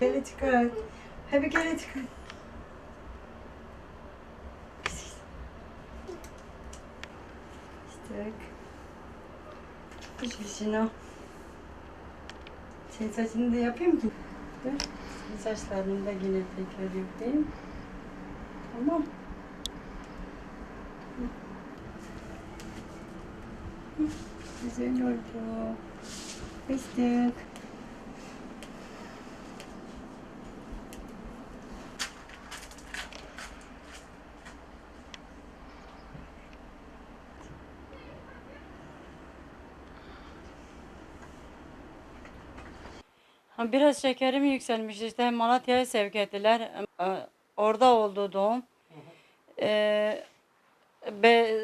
Kere çıkar. Hadi kere çıkar. İşte. Hiçbir şey o. Senin saçını da yapayım ki. Dur. Saçlarını da yine tekrar yapayım. Tamam. Güzel oldu. Fıstık. Biraz şekerim yükselmiş işte Malatya'ya sevk ettiler. Ee, Orada oldu doğum. Ee, be,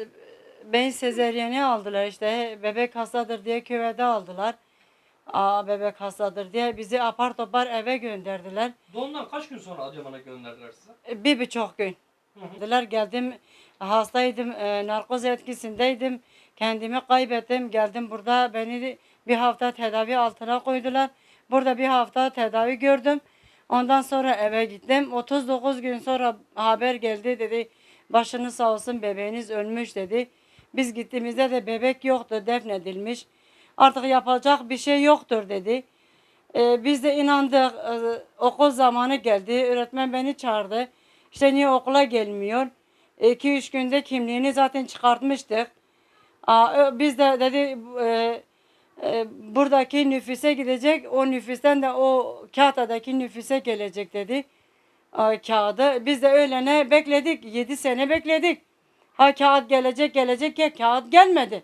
ben sezeryeni aldılar işte bebek hastadır diye küvede aldılar. Aa bebek hastadır diye bizi apar topar eve gönderdiler. Doğumdan kaç gün sonra Adıyaman'a gönderdiler size? Ee, Bir buçuk gün. Dediler geldim hastaydım e, narkoz etkisindeydim. Kendimi kaybettim. Geldim burada beni bir hafta tedavi altına koydular. Burada bir hafta tedavi gördüm. Ondan sonra eve gittim. 39 gün sonra haber geldi dedi. Başınız sağ olsun bebeğiniz ölmüş dedi. Biz gittiğimizde de bebek yoktu defnedilmiş. Artık yapacak bir şey yoktur dedi. Ee, biz de inandık. Ee, okul zamanı geldi. Öğretmen beni çağırdı. İşte niye okula gelmiyor? 2-3 günde kimliğini zaten çıkartmıştık. Aa, biz de dedi e, e, buradaki nüfuse gidecek. O nüfusten de o kağıtadaki nüfuse gelecek dedi. Aa, kağıdı. Biz de öylene bekledik. 7 sene bekledik. Ha kağıt gelecek gelecek ya kağıt gelmedi.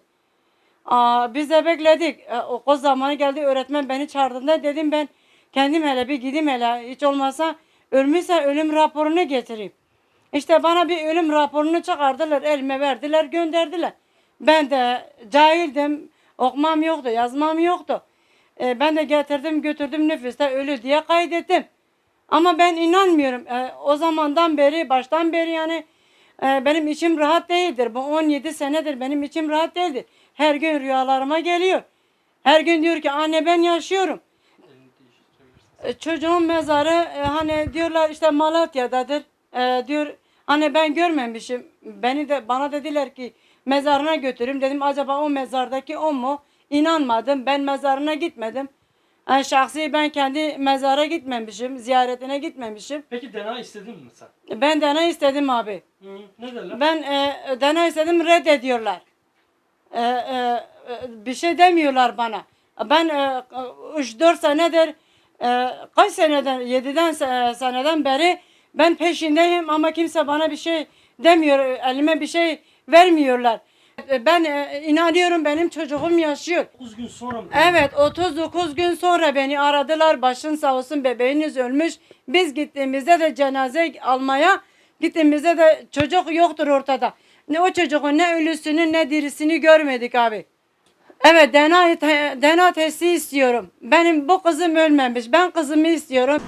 Aa, biz de bekledik. E, okul zamanı geldi. Öğretmen beni çağırdığında dedim ben kendim hele bir gideyim hele. Hiç olmazsa ölmüşse ölüm raporunu getireyim. İşte bana bir ölüm raporunu çıkardılar. Elime verdiler gönderdiler. Ben de cahildim. Okumam yoktu. Yazmam yoktu. E, ben de getirdim götürdüm nüfusta ölü diye kaydettim. Ama ben inanmıyorum. E, o zamandan beri baştan beri yani e, benim içim rahat değildir. Bu 17 senedir benim içim rahat değildir. Her gün rüyalarıma geliyor. Her gün diyor ki anne ben yaşıyorum. E, çocuğun mezarı e, hani diyorlar işte Malatya'dadır. E, diyor hani ben görmemişim. Beni de bana dediler ki mezarına götürüm. Dedim acaba o mezardaki o mu? İnanmadım. Ben mezarına gitmedim. Yani şahsi ben kendi mezara gitmemişim. Ziyaretine gitmemişim. Peki DNA istedin mi sen? Ben de ne istedim abi? Hı, ne derler? Ben e, dana istedim reddediyorlar. E, e, e, bir şey demiyorlar bana. Ben e, 3-4 senedir e, kaç seneden 7'den se- seneden beri ben peşindeyim ama kimse bana bir şey demiyor. Elime bir şey vermiyorlar. E, Ben e, inanıyorum benim çocuğum yaşıyor. 9 gün sonra mı? Evet 39 gün sonra beni aradılar. Başın sağ olsun bebeğiniz ölmüş. Biz gittiğimizde de cenaze almaya gittiğimizde de çocuk yoktur ortada. Ne o çocuğun ne ölüsünü ne dirisini görmedik abi. Evet DNA, te- DNA testi istiyorum. Benim bu kızım ölmemiş. Ben kızımı istiyorum.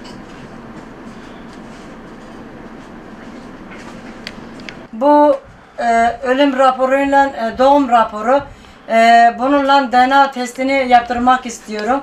Bu e, ölüm raporuyla e, doğum raporu. E, bununla DNA testini yaptırmak istiyorum.